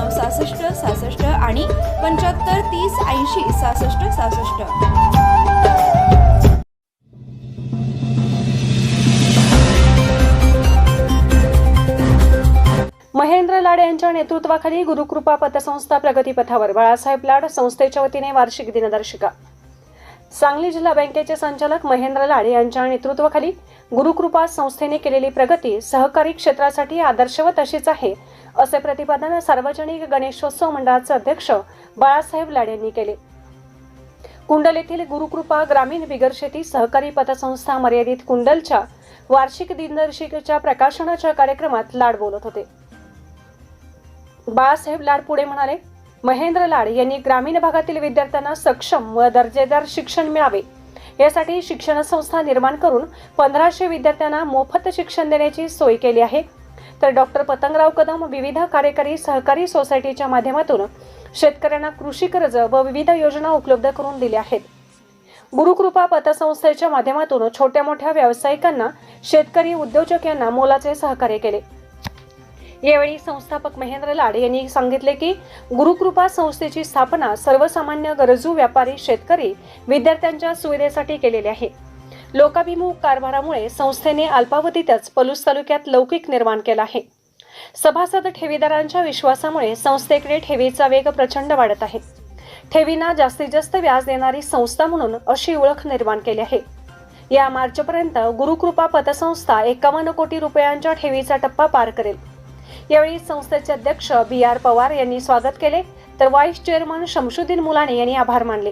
अठ्ठ्याण्णव सहासष्ट सहासष्ट आणि पंच्याहत्तर तीस ऐंशी सहासष्ट सहासष्ट. महेंद्र लाड यांच्या नेतृत्वाखाली गुरुकृपा पतसंस्था प्रगतीपथावर बाळासाहेब लाड संस्थेच्या वतीने वार्षिक दिनदर्शिका. सांगली जिल्हा बँकेचे संचालक महेंद्र लाड यांच्या नेतृत्वाखाली गुरुकृपा संस्थेने केलेली प्रगती सहकारी क्षेत्रासाठी आदर्शवत अशीच आहे असे प्रतिपादन सार्वजनिक गणेशोत्सव मंडळाचे अध्यक्ष बाळासाहेब लाड यांनी केले. कुंडल येथील गुरुकृपा ग्रामीण बिगर शेती सहकारी पतसंस्था मर्यादित कुंडलच्या वार्षिक दिनदर्शिकेच्या प्रकाशनाच्या कार्यक्रमात लाड बोलत होते. बाळासाहेब लाड पुढे म्हणाले महेंद्र लाड यांनी ग्रामीण भागातील विद्यार्थ्यांना सक्षम व दर्जेदार शिक्षण मिळावे. यासाठी शिक्षण संस्था निर्माण करून पंधराशे विद्यार्थ्यांना मोफत शिक्षण देण्याची सोय केली आहे. तर डॉक्टर पतंगराव कदम विविध कार्यकारी सहकारी सोसायटीच्या माध्यमातून शेतकऱ्यांना कृषी कर्ज व विविध योजना उपलब्ध करून दिल्या आहेत. गुरुकृपा पतसंस्थेच्या माध्यमातून छोट्या मोठ्या व्यावसायिकांना शेतकरी उद्योजक यांना मोलाचे सहकार्य केले. यावेळी संस्थापक महेंद्र लाड यांनी सांगितले की गुरुकृपा संस्थेची स्थापना सर्वसामान्य गरजू व्यापारी शेतकरी विद्यार्थ्यांच्या सुविधेसाठी केलेली आहे. लोकाभिमुख कारभारामुळे संस्थेने अल्पावधीतच पलूस तालुक्यात लौकिक निर्माण केला आहे. सभासद ठेवीदारांच्या विश्वासामुळे संस्थेकडे ठेवीचा वेग प्रचंड वाढत आहे. ठेवींना जास्तीत जास्त व्याज देणारी संस्था म्हणून अशी ओळख निर्माण केली आहे. या मार्चपर्यंत गुरुकृपा पतसंस्था एकावन्न कोटी रुपयांच्या ठेवीचा टप्पा पार करेल. यावेळी संस्थेचे अध्यक्ष बी आर पवार यांनी स्वागत केले तर व्हाईस चेअरमन शमशुद्दीन मुलाने यांनी आभार मानले.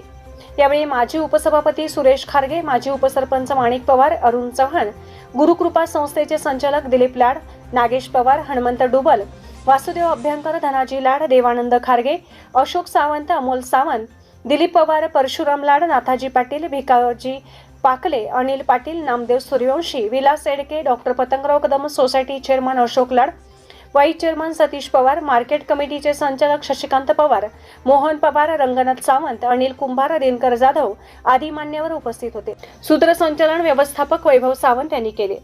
यावेळी माजी उपसभापती सुरेश खारगे माजी उपसरपंच माणिक पवार अरुण चव्हाण गुरुकृपा संस्थेचे संचालक दिलीप लाड Nagesh Pawar Hanumant Dubal Vasudev Abhyankar Dhanaji Lad Devanand Kharge Ashok Sawant Amol Sawant Dilip Pawar Parshuram Lad Nathaji Patil Bhikaji Pakle Anil Patil Namdev Suryavanshi Vilas Edke doctor Patangrao Kadam society chairman Ashok Lad vice chairman Satish Pawar market कमिटीचे संचालक शशिकांत पवार मोहन पवार रंगनाथ सावंत अनिल कुंभार दिनकर जाधव आदी मान्यवर उपस्थित होते. सूत्रसंचालन व्यवस्थापक वैभव सावंत यांनी केले.